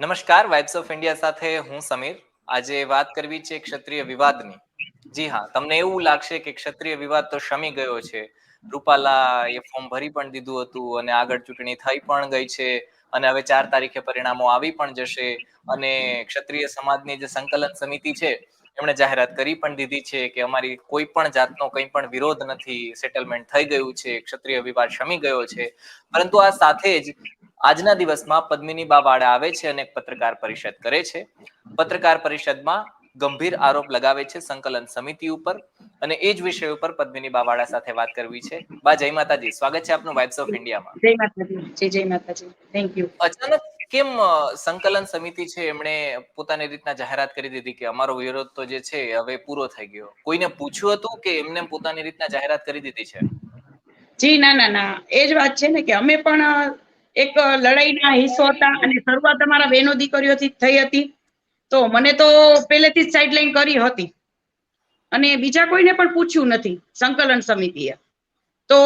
નમસ્કાર vibes of India સાથે હું સમીર. આજે વાત કરવી છે ક્ષત્રિય વિવાદની. જી હા, તમને એવું લાગશે કે ક્ષત્રિય વિવાદ તો શમી ગયો છે. રૂપાલા એ ફોર્મ ભરી પણ દીધું હતું અને આગળ ચૂંટણી થઈ પણ ગઈ છે અને હવે ચાર તારીખે પરિણામો આવી પણ જશે અને ક્ષત્રિય સમાજની જે સંકલન સમિતિ છે, એમણે જાહેરાત કરી પણ દીધી છે કે અમારી કોઈ પણ જાતનો કંઈ પણ વિરોધ નથી સેટલમેન્ટ થઈ ગયું છે, ક્ષત્રિય વિવાદ શમી ગયો છે. પરંતુ આ સાથે જ આજના દિવસમાં પદ્મિની બા વાડા આવે છે અને પત્રકાર પરિષદ કરે છે. પત્રકાર પરિષદમાં ગંભીર આરોપ લગાવે છે સંકલન સમિતિ ઉપર અને એ જ વિષય ઉપર પદ્મિની બા વાડા સાથે વાત કરવી છે. બા જય માતાજી. સ્વાગત છે આપનું વાઇબ્સ ઓફ ઇન્ડિયામાં જય માતાજી. જય જય માતાજી. થેન્ક યુ અચાનક કેમ સંકલન સમિતિ છે એમણે પોતાની રીતના જાહેરાત કરી દીધી કે અમારો વિરોધ તો જે છે હવે પૂરો થઈ ગયો. કોઈને પૂછ્યું હતું કે એમને પોતાની રીતના જાહેરાત કરી દીધી છે? જી ના ના ના. એ જ વાત છે ને કે અમે પણ એક લડાઈના હિસ્સો હતા અને શરૂઆત અમારા બહેનો દીકરીઓથી થઈ હતી. તો મને તો પહેલેથી જ સાઇડલાઈન કરી હતી. અને બીજા કોઈને પણ પૂછ્યું નથી, સંકલન સમિતિએ. તો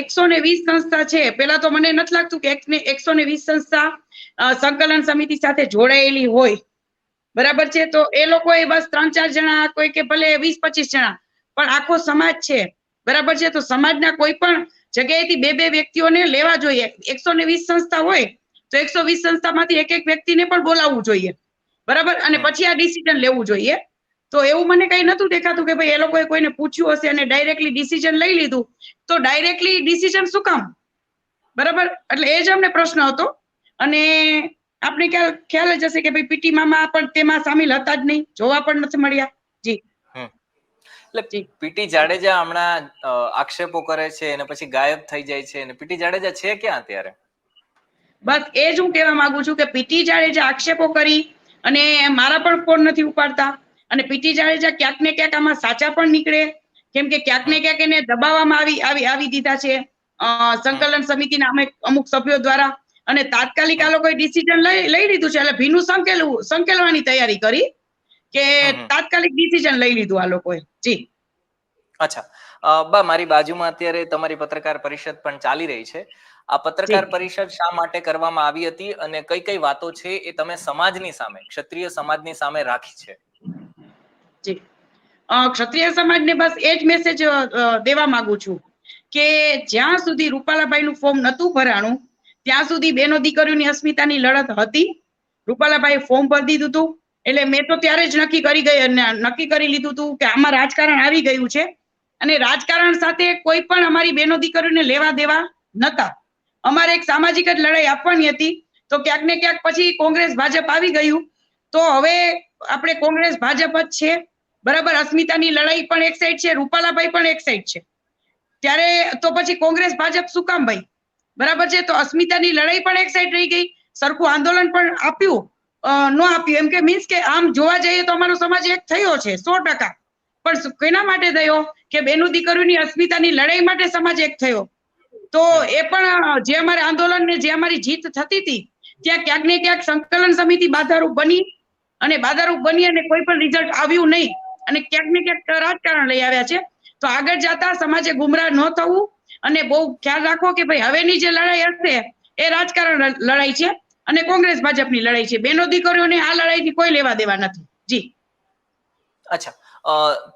એકસો ને વીસ સંસ્થા છે. પેલા તો મને નથી લાગતું કે એકસો ને વીસ સંસ્થા સંકલન સમિતિ સાથે જોડાયેલી હોય. બરાબર છે? તો એ લોકોએ બસ ત્રણ ચાર જણા કોઈ કે ભલે વીસ પચીસ જણા, પણ આખો સમાજ છે. બરાબર છે? તો સમાજના કોઈ પણ જગ્યાએથી બે બે વ્યક્તિઓને લેવા જોઈએ. એકસો ને વીસ સંસ્થા હોય તો એકસો વીસ સંસ્થામાંથી એક એક વ્યક્તિને પણ બોલાવવું જોઈએ. બરાબર? અને પછી આ ડિસિઝન લેવું જોઈએ. તો એવું મને કઈ નતું દેખાતું કે ભાઈ એ લોકોએ કોઈને પૂછ્યું હશે અને ડાયરેક્ટલી ડિસિઝન લઈ લીધું. તો ડાયરેક્ટલી ડિસિઝન શું કામ? બરાબર? એટલે એ જ અમને પ્રશ્ન હતો. અને આપણે ખ્યાલ ખ્યાલ જ હશે કે ભાઈ પીટી મામા પણ તેમાં સામેલ હતા જ નહીં. જોવા પણ નથી મળ્યા. એટલે પીટી જાડેજા હમણાં આક્ષેપો કરે છે અને પછી ગાયબ થઈ જાય છે અને પીટી જાડેજા છે ક્યાં અત્યારે? બસ એ જ હું કહેવા માંગુ છું કે પીટી જાડેજા આક્ષેપો કરી અને મારા પણ ફોન નથી ઉપાડતા. અને પીટી જાડેજા ક્યાંક ને ક્યાંક આમાં સાચા પણ નીકળે. કેમ કે ક્યાંક ને ક્યાંક એને દબાવવામાં આવી આવી આવી દીધા છે. સંકલન સમિતિના અમે અમુક સભ્યો દ્વારા. અને તાત્કાલિક આ લોકોએ ડિસિઝન લઈ લઈ લીધું છે. એટલે ભીનું સંકેલવું, સંકેલવાની તૈયારી કરી. કે. તાત્કાલિક ડિસિઝન લઈ લીધું આ લોકોએ. જી. અચ્છા. બા મારી બાજુમાં અત્યારે તમારી પત્રકાર પરિષદ પણ ચાલી રહી છે. આ પત્રકાર પરિષદ શા માટે કરવામાં આવી હતી અને કઈ કઈ વાતો છે એ તમે સમાજની સામે ક્ષત્રિય સમાજની સામે રાખી છે? જી. ક્ષત્રિય સમાજને બસ એ જ મેસેજ દેવા માંગુ છું કે જ્યાં સુધી રૂપાલાભાઈનું ફોર્મ નતું ભરાણું ત્યાં સુધી બેનો દીકરીઓની અસ્મિતાની લડત હતી. રૂપાલાભાઈ ફોર્મ ભરી દીધું હતું. એટલે મેં તો ત્યારે જ નક્કી કરી ગઈ નક્કી કરી લીધું હતું કે આમાં રાજકારણ આવી ગયું છે. અને રાજકારણ સાથે કોઈ પણ અમારી બેનો દીકરીઓને લેવા દેવા નતા. અમારે એક સામાજિક જ લડાઈ આપવાની હતી. તો ક્યાંક ને ક્યાંક પછી કોંગ્રેસ, ભાજપ આવી ગયું. તો હવે આપણે કોંગ્રેસ, ભાજપ જ છે. બરાબર, અસ્મિતાની લડાઈ પણ એક સાઈડ છે, રૂપાલાભાઈ પણ એક સાઈડ છે. ત્યારે તો પછી કોંગ્રેસ, ભાજપ શું કામ ભાઈ? બરાબર છે? તો અસ્મિતાની લડાઈ પણ એક સાઈડ રહી ગઈ. સરખું આંદોલન પણ આપ્યું. ન આપ્યું એમ કે મીન્સ કે આમ જોવા જઈએ તો અમારો સમાજ એક થયો છે, સો ટકા. પણ કોના માટે થયો? કે બેનું દીકરીઓની અસ્મિતાની લડાઈ માટે સમાજ એક થયો. તો એ પણ, જે અમારે આંદોલન ને જે અમારી જીત થતી હતી, ત્યાં ક્યાંક ને ક્યાંક સંકલન સમિતિ બાધારૂપ બની અને બાધારૂપ બની અને કોઈ પણ રિઝલ્ટ આવ્યું નહીં. અને ક્યાંક ને ક્યાંક રાજકારણ લઈ આવ્યા છે. તો આગળ જતા સમાજે ગુમરાહ ન થવું અને બહુ ખ્યાલ રાખો કે ભાઈ હવેની જે લડાઈ હશે, એ રાજકારણ લડાઈ છે. અને કોંગ્રેસ ભાજપની લડાઈ છે. બેનો દીકરીઓને આ લડાઈથી કોઈ લેવા દેવા નથી. જી. અચ્છા.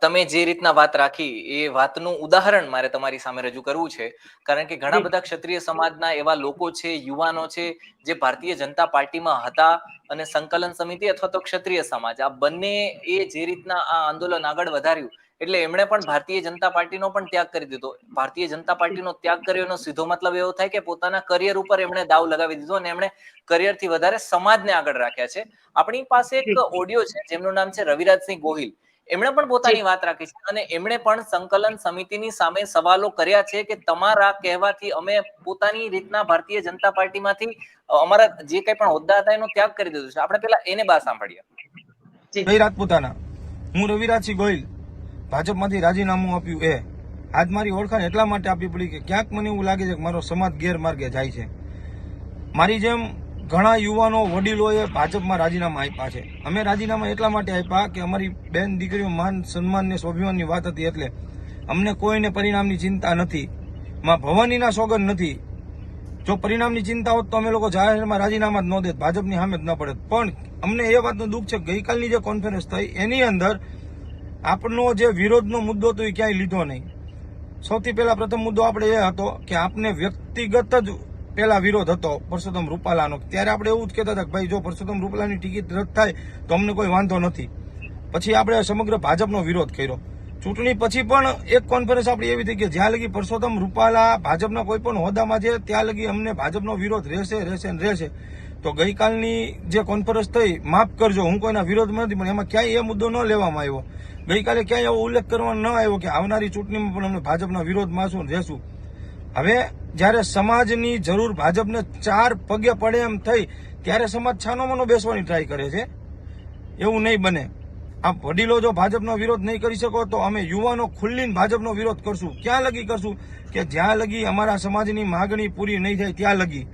તમે જે રીતના વાત રાખી એ વાતનું ઉદાહરણ મારે તમારી સામે રજૂ કરવું છે. કારણ કે ઘણા બધા ક્ષત્રિય સમાજના એવા લોકો છે યુવાનો છે જે ભારતીય જનતા પાર્ટીમાં હતા અને સંકલન સમિતિ અથવા તો ક્ષત્રિય સમાજ. આ બંને એ જે રીતના આ આંદોલન આગળ વધાર્યું એટલે એમણે પણ ભારતીય જનતા પાર્ટીનો પણ ત્યાગ કરી દીધો. ભારતીય જનતા પાર્ટીનો ત્યાગ કર્યોનો સીધો મતલબ એવો થાય કે પોતાના કરિયર ઉપર એમણે દાવ લગાવી દીધો અને એમણે કરિયરથી વધારે સમાજને આગળ રાખ્યા છે. આપણી પાસે એક ઓડિયો છે, જેમનું નામ છે રવિરાજસિંહ ગોહિલ. એમણે પણ પોતાની વાત રાખી છે અને એમણે પણ સંકલન સમિતિની સામે સવાલો કર્યા છે કે તમારા કહેવાથી અમે પોતાની રીતના ભારતીય જનતા પાર્ટીમાંથી અમારા જે કંઈ પણ હોદ્દા હતા એનો ત્યાગ કરી દીધો છે. આપણે પેલા એને બા સાંભળીએ. જય રાજપૂતાના હું રવિરાજસિંહ ગોહિલ. ભાજપમાંથી રાજીનામું આપ્યું એ. આજ મારી ઓળખાણ એટલા માટે આપવી પડી કે ક્યાંક મને એવું લાગે છે કે મારો સમાજ ગેરમાર્ગે જાય છે. મારી જેમ ઘણા યુવાનો વડીલોએ ભાજપમાં રાજીનામા આપ્યા છે. અમે રાજીનામા એટલા માટે આપ્યા કે અમારી બેન દીકરીઓ માન સન્માન ને સ્વાભિમાનની વાત હતી એટલે અમને કોઈને પરિણામની ચિંતા નથી. માં ભવાનીના સોગન નથી. જો પરિણામની ચિંતા હોત તો અમે લોકો જાહેરમાં રાજીનામા જ ન દેત, ભાજપની સામે જ ન પડે પણ અમને એ વાતનું દુઃખ છે ગઈકાલની જે કોન્ફરન્સ થઈ, એની અંદર આપણનો જે વિરોધનો મુદ્દો હતો એ ક્યાંય લીધો નહીં. સૌથી પહેલા પ્રથમ મુદ્દો આપણે એ હતો કે આપને વ્યક્તિગત જ પહેલા વિરોધ હતો પરસોત્તમ રૂપાલાનો. ત્યારે આપણે એવું જ કહેતા હતા કે ભાઈ જો પરસોત્તમ રૂપાલાની ટિકિટ રદ થાય તો અમને કોઈ વાંધો નથી. પછી આપણે સમગ્ર ભાજપનો વિરોધ કર્યો. ચૂંટણી પછી પણ એક કોન્ફરન્સ આપણી એવી થઈ કે જ્યાં લગી પરસોત્તમ રૂપાલા ભાજપના કોઈ પણ હોદ્દામાં છે, ત્યાં લગી અમને ભાજપનો વિરોધ રહેશે રહેશે ને રહેશે. તો ગઈકાલની જે કોન્ફરન્સ થઈ, માફ કરજો, હું કોઈના વિરોધમાં નથી, પણ એમાં ક્યાંય એ મુદ્દો ન લેવામાં આવ્યો. ગઈકાલે ક્યાંય એવો ઉલ્લેખ કરવાનો ન આવ્યો કે આવનારી ચૂંટણીમાં પણ અમે ભાજપના વિરોધમાં શું રહેશું. હવે જ્યારે સમાજની જરૂર ભાજપને ચાર પગે પડે એમ થઈ, ત્યારે સમાજ છાનો મનો બેસવાની ટ્રાય કરે છે. એવું નહીં બને. આ વડીલો જો ભાજપનો વિરોધ નહીં કરી શકો, તો અમે યુવાનો ખુલ્લીને ભાજપનો વિરોધ કરશું. ક્યાં લગી કરશું? કે જ્યાં લગી અમારા સમાજની માગણી પૂરી નહીં થાય, ત્યાં લગી.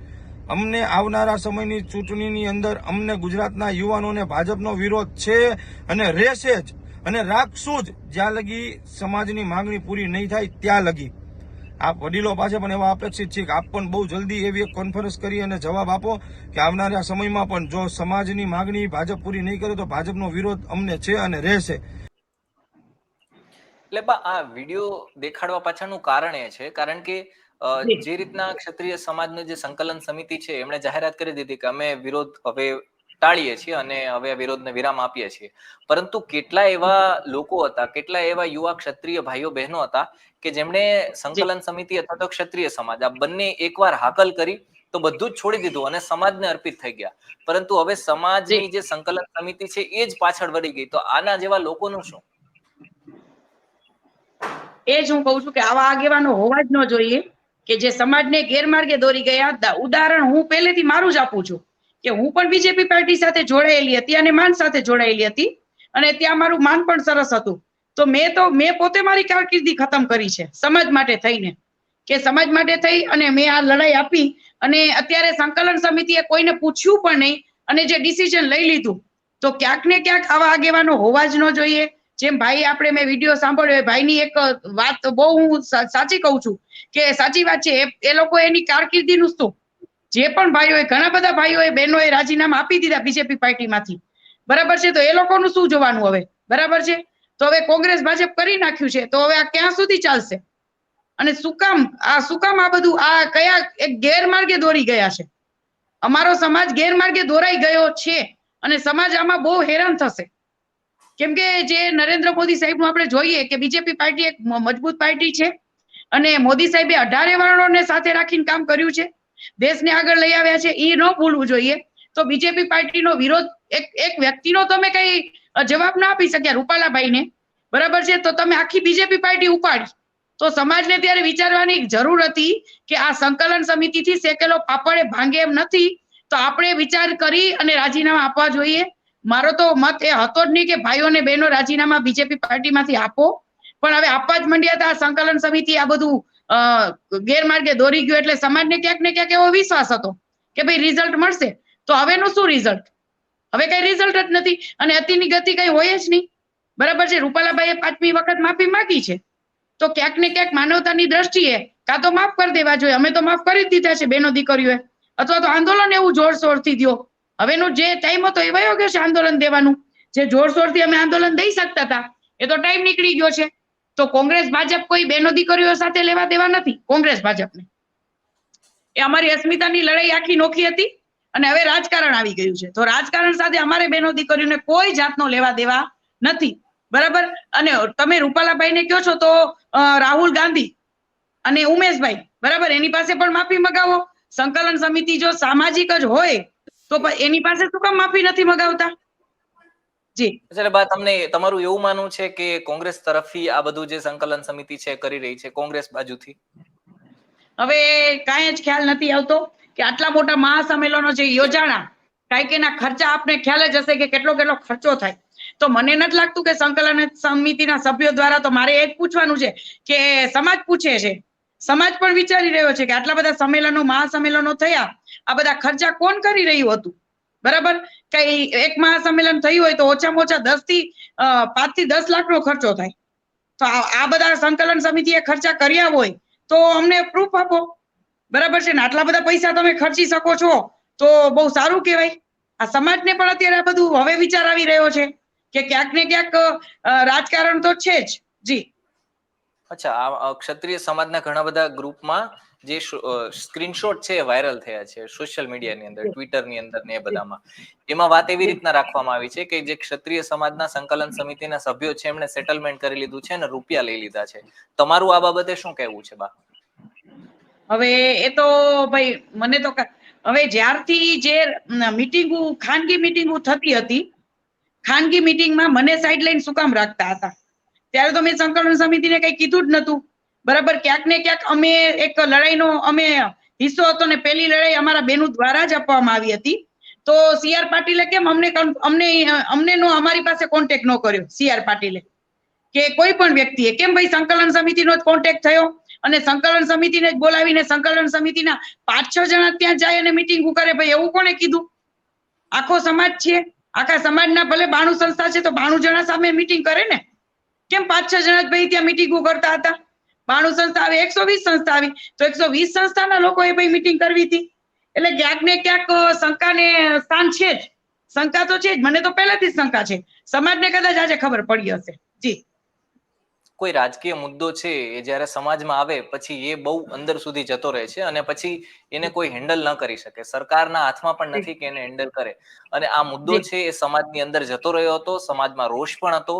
અમને આવનારા સમયની ચૂંટણીની અંદર અમને ગુજરાતના યુવાનોને ભાજપનો વિરોધ છે અને રહેશે જ. અને રાખશું જ. જ્યાં લગી સમાજની માંગણી પૂરી નહીં થાય ત્યાં લગી. આપ વડીલો પાસે પણ એવા અપેક્ષિત છે કે આપ પણ બહુ જલ્દી એવી એક કોન્ફરન્સ કરી અને જવાબ આપો કે આવનારા સમયમાં પણ જો સમાજની માંગણી ભાજપ પૂરી નહીં કરે તો ભાજપનો વિરોધ અમને છે અને રહેશે. એટલે આ વીડિયો દેખાડવા પાછળનું કારણ એ છે, કારણ કે જી. રીતના ક્ષત્રિય સમાજનું જે સંકલન સમિતિ છે એમણે જાહેરાત કરી દીધી કે અમે વિરોધ હવે ટાળીએ છીએ અને હવે આ વિરોધને વિરામ આપીએ છીએ. પરંતુ કેટલા એવા લોકો હતા કેટલા એવા યુવા ક્ષત્રિય ભાઈઓ બહેનો હતા કે જેમણે સંકલન સમિતિ અથવા તો ક્ષત્રિય સમાજ આ બંને એકવાર હાકલ કરી તો બધું જ છોડી દીધું અને સમાજને અર્પિત થઈ ગયા. પરંતુ હવે સમાજની જે સંકલન સમિતિ છે એ જ પાછળ વળી ગઈ. તો આના જેવા લોકોનું શું? એ જ હું કહું છું કે આવા આગેવાનો હોવા જ ન જોઈએ. કે જે સમાજને ગેરમાર્ગે દોરી ગયા હતા ઉદાહરણ હું પહેલેથી મારું જ આપું છું કે હું પણ બીજેપી પાર્ટી સાથે જોડાયેલી હતી અને માન સાથે જોડાયેલી હતી અને ત્યાં મારું માન પણ સરસ હતું. તો મેં તો, મેં પોતે મારી કારકિર્દી ખતમ કરી છે, સમાજ માટે થઈને. કે સમાજ માટે થઈ અને મેં આ લડાઈ આપી અને અત્યારે સંકલન સમિતિએ કોઈને પૂછ્યું પણ નહીં અને જે ડિસિઝન લઈ લીધું, તો ક્યાંક ને ક્યાંક આવા આગેવાનો હોવા જ ન જોઈએ. જેમ ભાઈ આપણે મેં વીડિયો સાંભળ્યો ભાઈની એક વાત બહુ હું સાચી કહું છું કે સાચી વાત છે, એ લોકો એની કારકિર્દીનું શું? જે પણ ભાઈઓએ, ઘણા બધા ભાઈઓએ બહેનોએ રાજીનામા આપી દીધા બીજેપી પાર્ટીમાંથી. બરાબર છે? તો એ લોકોનું શું જોવાનું હવે? બરાબર છે? તો હવે કોંગ્રેસ, ભાજપ કરી નાખ્યું છે, તો હવે આ ક્યાં સુધી ચાલશે? અને શું કામ, આ શું કામ આ બધું, આ કયા એક ગેરમાર્ગે દોરી ગયા છે? અમારો સમાજ ગેરમાર્ગે દોરાઈ ગયો છે અને સમાજ આમાં બહુ હેરાન થશે. કેમ કે જે નરેન્દ્ર મોદી સાહેબનું આપણે જોઈએ કે બીજેપી પાર્ટી એક મજબૂત પાર્ટી છે અને મોદી સાહેબે અઢારે વર્ણોને સાથે રાખીને કામ કર્યું છે. દેશને આગળ લઈ આવ્યા છે એ ન ભૂલવું જોઈએ. તો બીજેપી પાર્ટીનો વિરોધ એક એક વ્યક્તિનો તમે કઈ જવાબ ના આપી શક્યા રૂપાલાભાઈને. બરાબર છે? તો તમે આખી બીજેપી પાર્ટી ઉપાડી. તો સમાજને ત્યારે વિચારવાની જરૂર હતી કે આ સંકલન સમિતિથી શેકેલો પાપડે ભાંગે એમ નથી. તો આપણે વિચાર કરી અને રાજીનામા આપવા જોઈએ. મારો તો મત એ હતો જ નહીં કે ભાઈઓ અને બહેનો રાજીનામા બીજેપી પાર્ટીમાંથી આપો. પણ હવે આપવા જ માંડ્યા હતા સંકલન સમિતિ, આ બધું ગેરમાર્ગે દોરી ગયું એટલે સમાજને ક્યાંક ને ક્યાંક એવો વિશ્વાસ હતો કે ભાઈ રિઝલ્ટ મળશે. તો હવેનું શું રિઝલ્ટ હવે કઈ રિઝલ્ટ જ નથી અને અતિની ગતિ કઈ હોય જ નહીં. બરાબર છે? રૂપાલાભાઈએ પાંચમી વખત માફી માંગી છે. તો ક્યાંક ને ક્યાંક માનવતાની દ્રષ્ટિએ કાં તો માફ કરી દેવા જોઈએ. અમે તો માફ કરી જ દીધા છે બેનો દીકરીઓએ. અથવા તો આંદોલન એવું જોરશોરથી દ્યો હવેનો જે ટાઈમ હતો એ વયો ગયો છે આંદોલન દેવાનું. જે જોરશોરથી અમે આંદોલન દઈ શકતા હતા, એ તો ટાઈમ નીકળી ગયો છે. તો કોંગ્રેસ, ભાજપ કોઈ બેનો દીકરીઓ સાથે લેવા દેવા નથી? કોંગ્રેસ, ભાજપને. એ અમારી અસ્મિતાની લડાઈ આખી નોખી હતી અને હવે રાજકારણ આવી ગયું છે. તો રાજકારણ સાથે અમારે બેનો દીકરીઓને કોઈ જાતનો લેવા દેવા નથી. બરાબર? અને તમે રૂપાલાભાઈને કહો છો તો રાહુલ ગાંધી અને ઉમેશભાઈ, બરાબર? એની પાસે પણ માફી મગાવો. સંકલન સમિતિ જો સામાજિક જ હોય તો એની પાસે શું કામ માફી નથી મગાવતા? જી. એટલે બા તમને તમારું એવું માનવું છે કે કોંગ્રેસ તરફથી આ બધું જે સંકલન સમિતિ છે કરી રહી છે કોંગ્રેસ બાજુથી? હવે કાંઈ જ ખ્યાલ નથી આવતો કે આટલા મોટા મહાસંમેલનો જે યોજાણા કાંઈક એના ખર્ચા આપને ખ્યાલ જ હશે કે કેટલો કેટલો ખર્ચો થાય. તો મને નથી લાગતું કે સંકલન સમિતિના સભ્યો દ્વારા તો મારે એ જ પૂછવાનું છે કે સમાજ પૂછે છે. સમાજ પણ વિચારી રહ્યો છે કે આટલા બધા સંમેલનો મહાસંમેલનો થયા આ બધા ખર્ચા કોણ કરી રહ્યું હતું? બરાબર? કઈ એક મહાસંમેલન થયું હોય તો ઓછામાં ઓછા દસથી પાંચથી દસ લાખનો ખર્ચો થાય. તો આ બધા સંકલન સમિતિએ ખર્ચા કર્યા હોય તો અમને પ્રૂફ આપો. બરાબર છે ને? આટલા બધા પૈસા તમે ખર્ચી શકો છો. તો બહુ સારું કહેવાય. આ સમાજને પણ અત્યારે આ બધું હવે વિચાર આવી રહ્યો છે કે ક્યાંક ને ક્યાંક રાજકારણ તો છે જ. જી. અચ્છા, આ ક્ષત્રિય સમાજના ઘણા બધા ગ્રુપમાં જે સ્ક્રીનશોટ છે વાયરલ થયા છે સોશિયલ મીડિયાની અંદર ટ્વિટરની અંદર ને એ બધામાં. એમાં વાત એવી રીતના રાખવામાં આવી છે કે જે ક્ષત્રિય સમાજના સંકલન સમિતિના સભ્યો છે એમણે સેટલમેન્ટ કરી લીધું છે અને રૂપિયા લઈ લીધા છે. તમારું આ બાબતે શું કહેવું છે બા? હવે એ તો ભાઈ મને તો હવે જ્યારથી જે મીટિંગો ખાનગી મીટિંગો થતી હતી ખાનગી મીટિંગમાં મને સાઇડલાઈન શું કામ રાખતા હતા? ત્યારે તો મેં સંકલન સમિતિને કઈ કીધું જ નતું બરાબર, ક્યાંક ને ક્યાંક અમે એક લડાઈનો, અમે હિસ્સો હતો ને પેલી લડાઈ અમારા બેનો દ્વારા જ આપવામાં આવી હતી. તો સીઆર પાટીલે કેમ અમને અમને અમને નો, અમારી પાસે કોન્ટેક્ટ નો કર્યો સીઆર પાટીલે. કે કોઈ પણ વ્યક્તિએ, કેમ ભાઈ સંકલન સમિતિનો જ કોન્ટેક્ટ થયો? અને સંકલન સમિતિને જ બોલાવીને સંકલન સમિતિના પાંચ છ જણા ત્યાં જાય અને મીટિંગ કરે ભાઈ એવું કોને કીધું? આખો સમાજ છે, આખા સમાજના ભલે બાણું સંસ્થા છે, તો બાણું જણા સામે મિટિંગ કરે ને? કેમ પાંચ છ જણા ભાઈ ત્યાં મીટિંગો કરતા હતા? બાણું સંસ્થા આવે, એકસો વીસ સંસ્થા આવી. તો એકસો વીસ સંસ્થાના લોકોએ ભાઈ મીટિંગ કરવી હતી. એટલે ક્યાંક ને ક્યાંક શંકાને સ્થાન છે જ. શંકા તો છે જ. મને તો પહેલાથી જ શંકા છે. સમાજને કદાચ આજે ખબર પડી હશે. જી. કોઈ રાજકીય મુદ્દો છે એ જ્યારે સમાજમાં આવે પછી એ બહુ અંદર સુધી જતો રહે છે અને પછી એને કોઈ હેન્ડલ ન કરી શકે. સરકારના હાથમાં પણ નથી કે એને હેન્ડલ કરે. અને આ મુદ્દો છે એ સમાજની અંદર જતો રહ્યો હતો સમાજમાં રોષ પણ હતો.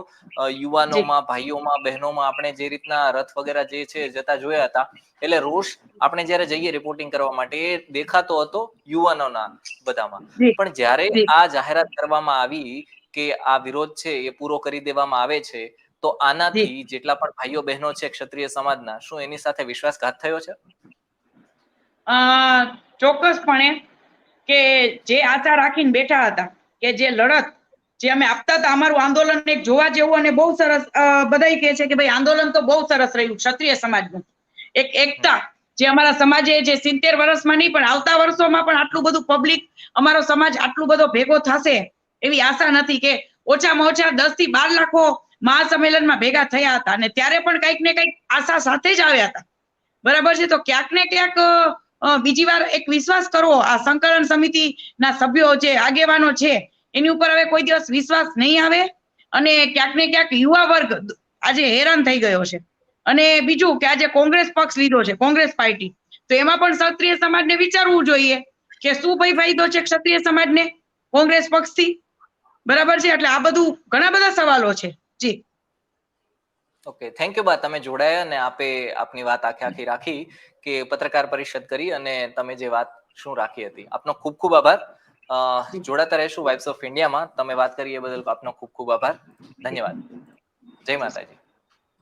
યુવાનોમાં ભાઈઓમાં બહેનોમાં આપણે જે રીતના રથ વગેરે જે છે જતા જોયા હતા એટલે રોષ આપણે જ્યારે જઈએ રિપોર્ટિંગ કરવા માટે એ દેખાતો હતો યુવાનોના બધામાં. પણ જ્યારે આ જાહેરાત કરવામાં આવી કે આ વિરોધ છે એ પૂરો કરી દેવામાં આવે છે તો આનાથી જેટલા પણ ભાઈઓ બહેનો છે ક્ષત્રિય સમાજના શું એની સાથે વિશ્વાસઘાત થયો છે? ચોક્કસપણે કે જે આશા રાખીને બેઠા હતા કે જે લડત જે અમે આપતા હતા અમારું આંદોલન એક જોવા જેવું અને બહુ સરસ બધા કહે છે કે ભાઈ આંદોલન તો બહુ સરસ રહ્યું ક્ષત્રિય સમાજનું. એક એકતા જે અમારા સમાજે જે સિત્તેર વર્ષમાં નહીં પણ આવતા વર્ષોમાં પણ આટલું બધું પબ્લિક અમારો સમાજ આટલું બધો ભેગો થશે એવી આશા નથી કે ઓછામાં ઓછા દસથી બાર લાખો મહાસંમેલનમાં ભેગા થયા હતા અને ત્યારે પણ કંઈક ને કંઈક આશા સાથે જ આવ્યા હતા. બરાબર છે? તો ક્યાંક ને ક્યાંક બીજી વાર એક વિશ્વાસ કરવો, આ સંકલન સમિતિના સભ્યો જે આગેવાનો છે, એની ઉપર હવે કોઈ દિવસ વિશ્વાસ નહીં આવે અને ક્યાંક ને ક્યાંક યુવા વર્ગ આજે હેરાન થઈ ગયો છે. અને બીજું કે આજે કોંગ્રેસ પક્ષ લીધો છે, કોંગ્રેસ પાર્ટી. તો એમાં પણ ક્ષત્રિય સમાજને વિચારવું જોઈએ કે શું ભાઈ ફાયદો છે ક્ષત્રિય સમાજને કોંગ્રેસ પક્ષથી? બરાબર છે? એટલે આ બધું ઘણા બધા સવાલો છે. જી. ઓકે થેન્ક યુ બા, તમે જોડાયા અને આપે આપની વાત આખે આખી રાખી કે પત્રકાર પરિષદ કરી અને તમે જે વાત શું રાખી હતી. આપનો ખૂબ ખૂબ આભાર. જોડાતા રહેશું વાઇબ્સ ઓફ ઇન્ડિયામાં તમે વાત કરી એ બદલ આપનો ખૂબ ખૂબ આભાર. ધન્યવાદ. જય માતાજી.